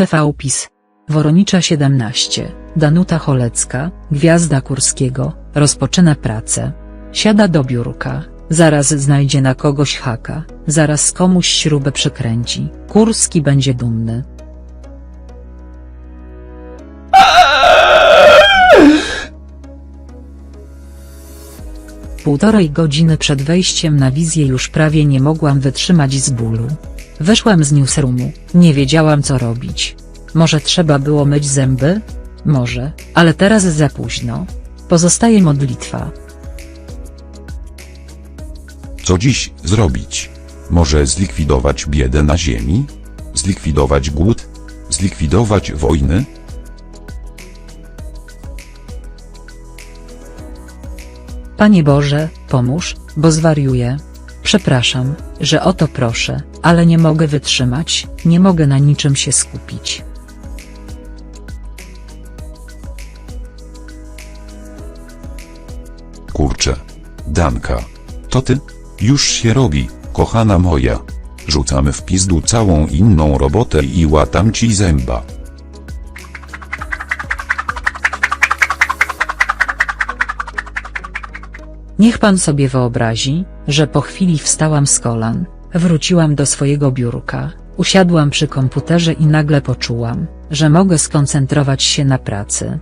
TV PiS. Woronicza 17, Danuta Cholecka, gwiazda Kurskiego, rozpoczyna pracę. Siada do biurka, zaraz znajdzie na kogoś haka, zaraz komuś śrubę przykręci, Kurski będzie dumny. Półtorej godziny przed wejściem na wizję już prawie nie mogłam wytrzymać z bólu. Wyszłam z newsroomu, nie wiedziałam co robić. Może trzeba było myć zęby? Może, ale teraz za późno. Pozostaje modlitwa. Co dziś zrobić? Może zlikwidować biedę na ziemi? Zlikwidować głód? Zlikwidować wojny? Panie Boże, pomóż, bo zwariuję. Przepraszam, że o to proszę, ale nie mogę wytrzymać, nie mogę na niczym się skupić. Kurczę. Danka. To ty? Już się robi, kochana moja. Rzucamy w pizdu całą inną robotę i łatam ci zęba. Niech pan sobie wyobrazi, że po chwili wstałam z kolan, wróciłam do swojego biurka, usiadłam przy komputerze i nagle poczułam, że mogę skoncentrować się na pracy.